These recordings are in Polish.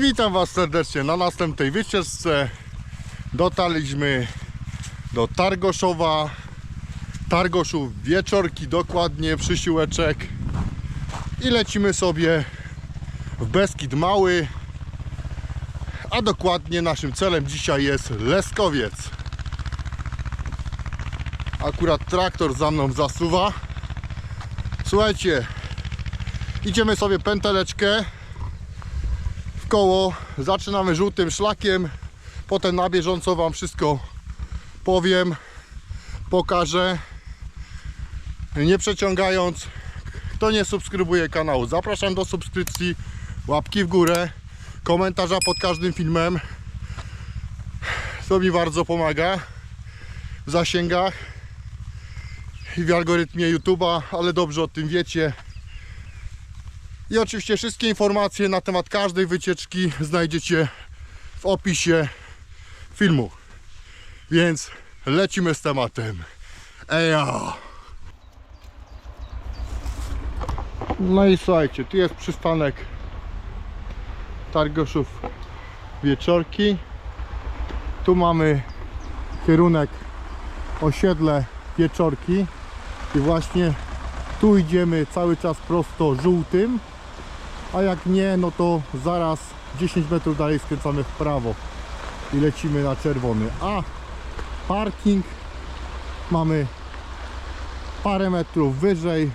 witam Was serdecznie na następnej wycieczce. Dotarliśmy do Targoszowa. Targoszów wieczorki dokładnie, przysiłeczek. I lecimy sobie w Beskid Mały. A dokładnie naszym celem dzisiaj jest Leskowiec. Akurat traktor za mną zasuwa. Słuchajcie, idziemy sobie pęteleczkę w koło. Zaczynamy żółtym szlakiem. Potem na bieżąco Wam wszystko powiem, pokażę. Nie przeciągając, kto nie subskrybuje kanału, zapraszam do subskrypcji, łapki w górę, komentarza pod każdym filmem. To mi bardzo pomaga w zasięgach i w algorytmie YouTube'a, ale dobrze o tym wiecie. I oczywiście wszystkie informacje na temat każdej wycieczki znajdziecie w opisie filmu. Więc lecimy z tematem. Eja! No i słuchajcie, tu jest przystanek Targoszów Wieczorki. Tu mamy kierunek osiedle Wieczorki i właśnie tu idziemy cały czas prosto żółtym a jak nie, no to zaraz 10 metrów dalej skręcamy w prawo i lecimy na czerwony. A parking mamy parę metrów wyżej.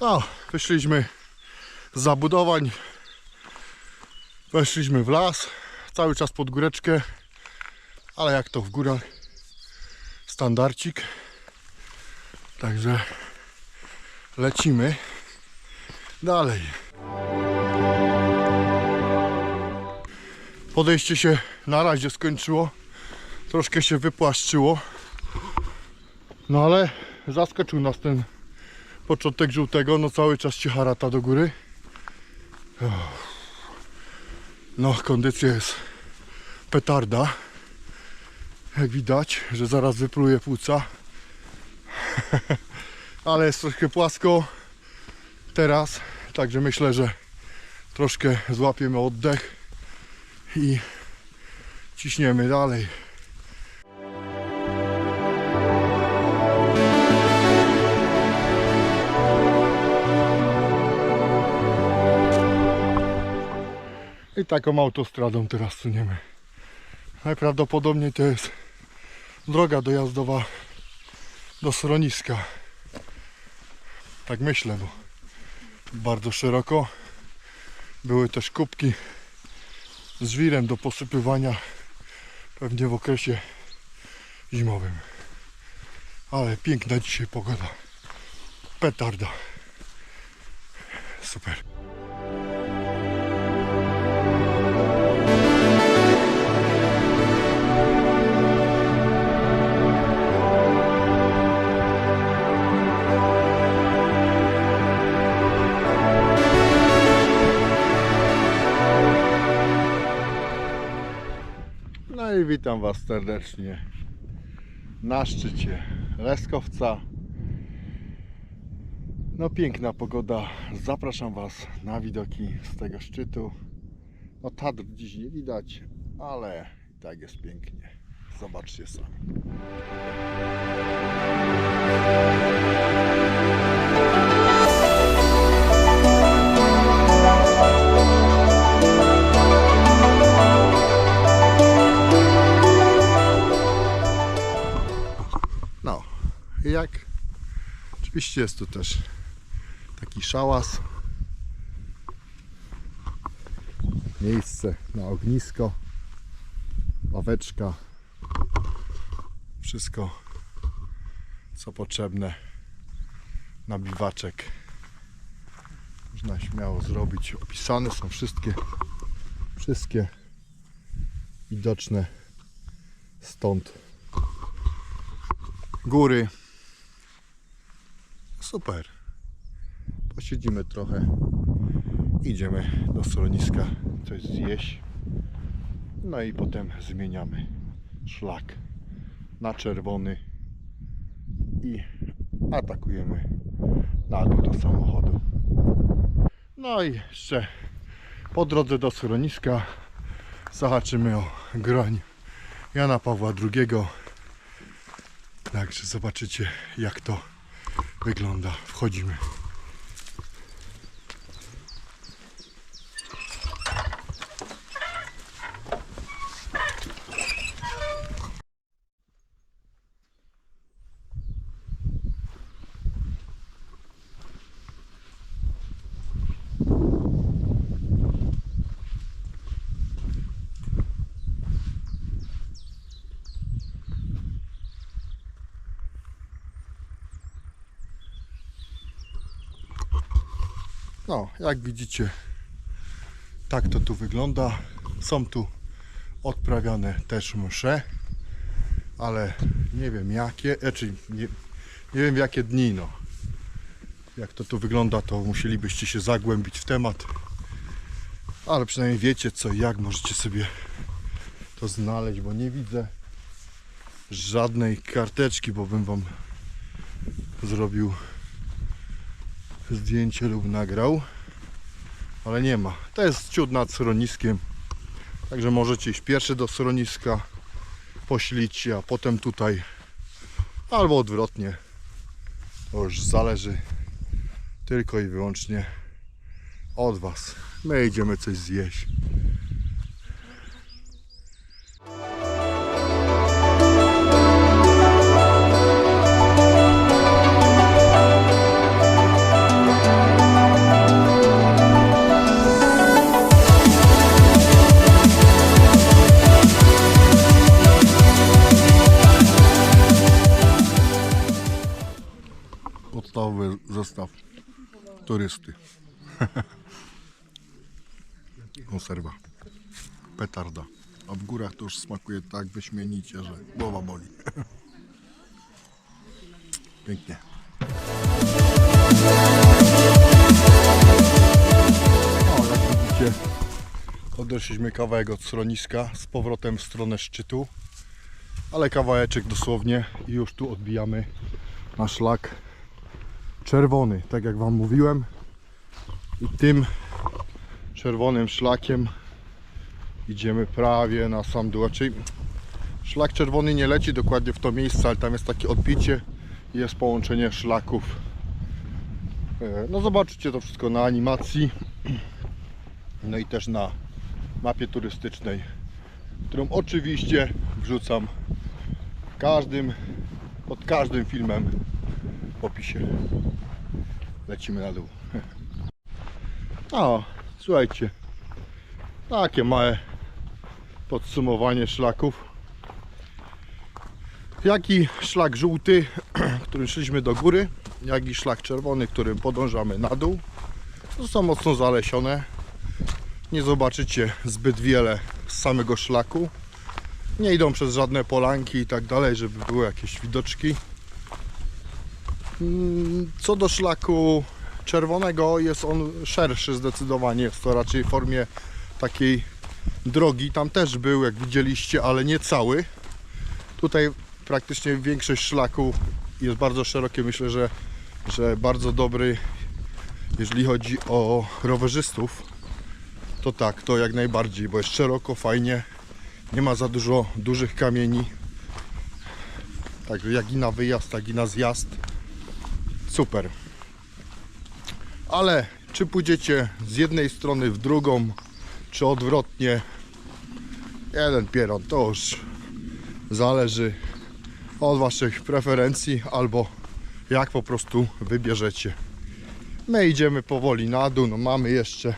O, wyszliśmy z zabudowań. Weszliśmy w las, cały czas pod góreczkę, ale jak to w górach, standardcik. Także lecimy dalej. Podejście się na razie skończyło. Troszkę się wypłaszczyło. No ale zaskoczył nas ten początek żółtego, no cały czas ci harata do góry. No, kondycja jest petarda. Jak widać, że zaraz wypluje płuca. Ale jest troszkę płasko teraz, także myślę, że troszkę złapiemy oddech i ciśniemy dalej. I taką autostradą teraz suniemy. Najprawdopodobniej to jest droga dojazdowa do schroniska. Tak myślę, bo bardzo szeroko. Były też kubki z żwirem do posypywania pewnie w okresie zimowym. Ale piękna dzisiaj pogoda. Petarda. Super. I witam Was serdecznie na szczycie Leskowca. No piękna pogoda. Zapraszam Was na widoki z tego szczytu. No Tatr dziś nie widać, ale i tak jest pięknie. Zobaczcie sami. Jak oczywiście jest tu też taki szałas. Miejsce na ognisko, ławeczka, wszystko co potrzebne na biwaczek. Można śmiało zrobić. Opisane są wszystkie, wszystkie widoczne stąd góry. Super. Posiedzimy trochę. Idziemy do schroniska coś zjeść. No i potem zmieniamy szlak na czerwony i atakujemy na do samochodu. No i jeszcze po drodze do schroniska zahaczymy o groń Jana Pawła II. Także zobaczycie jak to wygląda. Wchodzimy. No, jak widzicie, tak to tu wygląda. Są tu odprawiane też msze, ale nie wiem jakie, znaczy nie, nie wiem jakie dni, no. Jak to tu wygląda, to musielibyście się zagłębić w temat. Ale przynajmniej wiecie co i jak możecie sobie to znaleźć, bo nie widzę żadnej karteczki, bo bym wam zrobił zdjęcie lub nagrał, ale nie ma. To jest ciut nad schroniskiem, także możecie iść pierwszy do schroniska, poślić się, a potem tutaj, albo odwrotnie. To już zależy tylko i wyłącznie od Was. My idziemy coś zjeść. Podstawowy zestaw turysty. Konserwa. Petarda. A w górach to już smakuje tak wyśmienicie, że głowa boli. Pięknie. O, jak widzicie, odeszliśmy kawałek od schroniska z powrotem w stronę szczytu. Ale kawałeczek dosłownie i już tu odbijamy na szlak czerwony, tak jak Wam mówiłem. I tym czerwonym szlakiem idziemy prawie na sam dół. Raczej szlak czerwony nie leci dokładnie w to miejsce, ale tam jest takie odbicie i jest połączenie szlaków. E, No zobaczycie to wszystko na animacji. No i też na mapie turystycznej, którą oczywiście wrzucam każdym, pod każdym filmem opisie. Lecimy na dół. O, słuchajcie. Takie małe podsumowanie szlaków. Jak i szlak żółty, którym szliśmy do góry, jak i szlak czerwony, którym podążamy na dół. Są mocno zalesione. Nie zobaczycie zbyt wiele z samego szlaku. Nie idą przez żadne polanki i tak dalej, żeby były jakieś widoczki. Mm, Co do szlaku czerwonego, jest on szerszy zdecydowanie. Jest to raczej w formie takiej drogi. Tam też był, jak widzieliście, ale nie cały. Tutaj praktycznie większość szlaku jest bardzo szerokie. Myślę, że, że bardzo dobry, jeżeli chodzi o rowerzystów. To tak, to jak najbardziej, bo jest szeroko, fajnie. Nie ma za dużo dużych kamieni. Także jak i na wyjazd, tak i na zjazd super. Ale czy pójdziecie z jednej strony w drugą, czy odwrotnie, jeden pieron, to już zależy od Waszych preferencji albo jak po prostu wybierzecie. My idziemy powoli na dół, no mamy jeszcze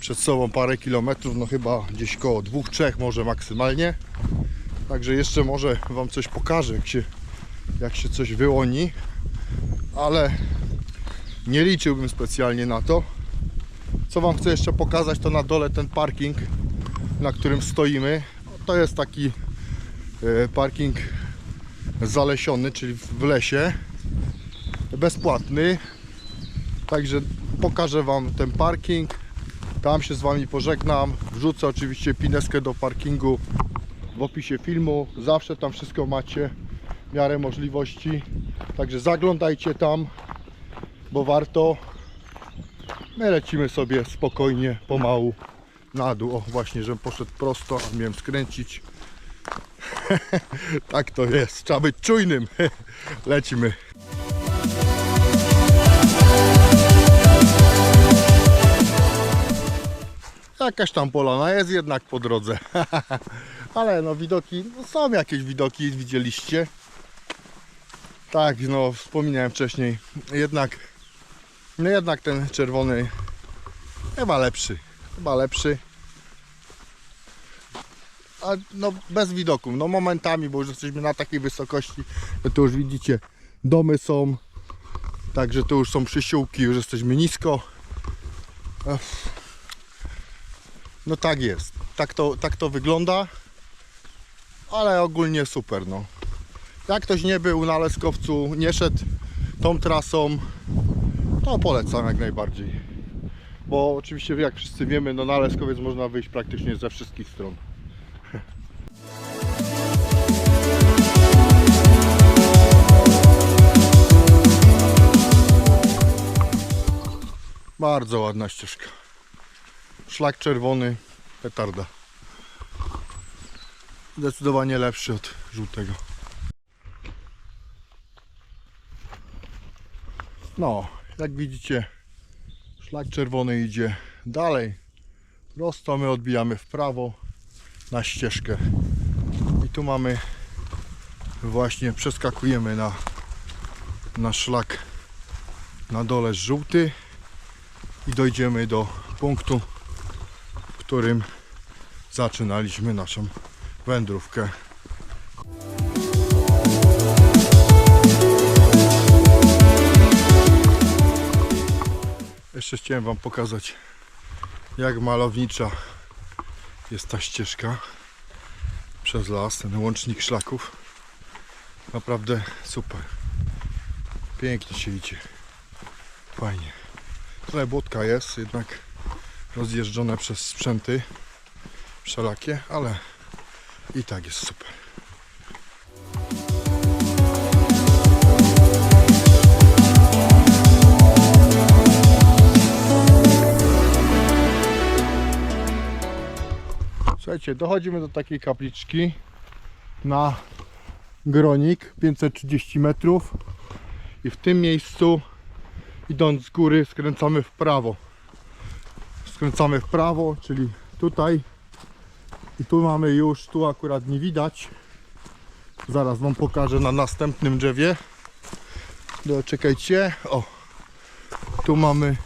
przed sobą parę kilometrów, no chyba gdzieś koło dwóch, trzech może maksymalnie. Także jeszcze może Wam coś pokażę, jak się, jak się coś wyłoni ale nie liczyłbym specjalnie na to. Co Wam chcę jeszcze pokazać, to na dole ten parking, na którym stoimy. to jest taki e, parking zalesiony, czyli w lesie, bezpłatny. Także pokażę Wam ten parking. Tam się z Wami pożegnam. Wrzucę oczywiście pineskę do parkingu w opisie filmu. Zawsze tam wszystko macie w miarę możliwości. Także zaglądajcie tam, bo warto. My lecimy sobie spokojnie, pomału na dół. O, właśnie, żebym poszedł prosto, a miałem skręcić. tak to jest. Trzeba być czujnym. Lecimy. Jakaś tam polana jest jednak po drodze. Ale no widoki, no są jakieś widoki, widzieliście. Tak, no wspominałem wcześniej. Jednak, no jednak ten czerwony chyba lepszy. Chyba lepszy. A no bez widoków, no momentami, bo już jesteśmy na takiej wysokości, że tu już widzicie, domy są. Także tu już są przysiłki, już jesteśmy nisko. No tak jest. Tak to, tak to wygląda. Ale ogólnie super no. Jak ktoś nie był na Leskowcu, nie szedł tą trasą, to polecam jak najbardziej. Bo oczywiście jak wszyscy wiemy, no na Leskowiec można wyjść praktycznie ze wszystkich stron. Bardzo ładna ścieżka. Szlak czerwony, petarda. Zdecydowanie lepszy od żółtego. No, jak widzicie, szlak czerwony idzie dalej. Prosto my odbijamy w prawo na ścieżkę. I tu mamy właśnie przeskakujemy na, na szlak na dole żółty i dojdziemy do punktu, w którym zaczynaliśmy naszą wędrówkę. Jeszcze chciałem Wam pokazać, jak malownicza jest ta ścieżka przez las, ten łącznik szlaków. Naprawdę super. Pięknie się idzie. Fajnie. Trochę błotka jest, jednak rozjeżdżone przez sprzęty wszelakie, ale i tak jest super. Słuchajcie, dochodzimy do takiej kapliczki na Gronik 530 metrów. I w tym miejscu idąc z góry skręcamy w prawo. Skręcamy w prawo czyli tutaj. I tu mamy już tu akurat nie widać. Zaraz wam pokażę na następnym drzewie. No, czekajcie. O tu mamy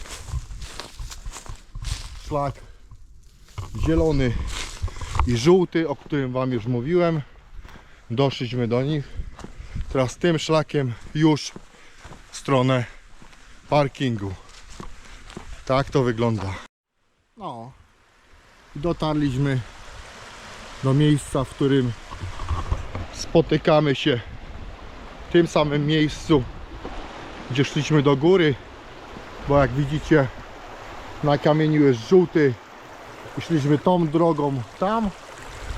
szlak zielony i żółty o którym wam już mówiłem doszliśmy do nich teraz tym szlakiem już w stronę parkingu. Tak to wygląda. No. Dotarliśmy do miejsca, w którym spotykamy się w tym samym miejscu, gdzie szliśmy do góry, bo jak widzicie na kamieniu jest żółty szliśmy tą drogą tam,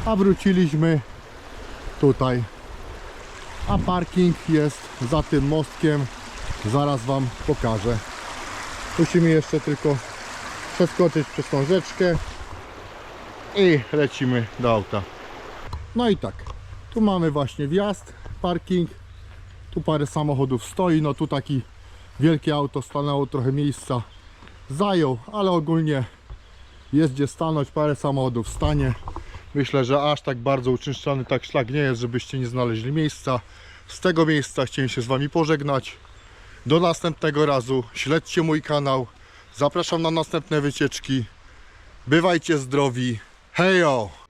a wróciliśmy tutaj. A parking jest za tym mostkiem zaraz Wam pokażę. Musimy jeszcze tylko przeskoczyć przez tą rzeczkę i lecimy do auta. No i tak, tu mamy właśnie wjazd, parking, tu parę samochodów stoi, no tu taki wielkie auto stanęło, trochę miejsca zajął, ale ogólnie jest gdzie stanąć, parę samochodów stanie. Myślę, że aż tak bardzo uczęszczany tak szlak nie jest, żebyście nie znaleźli miejsca. Z tego miejsca chciałem się z Wami pożegnać. Do następnego razu. Śledźcie mój kanał. Zapraszam na następne wycieczki. Bywajcie zdrowi. Hejo!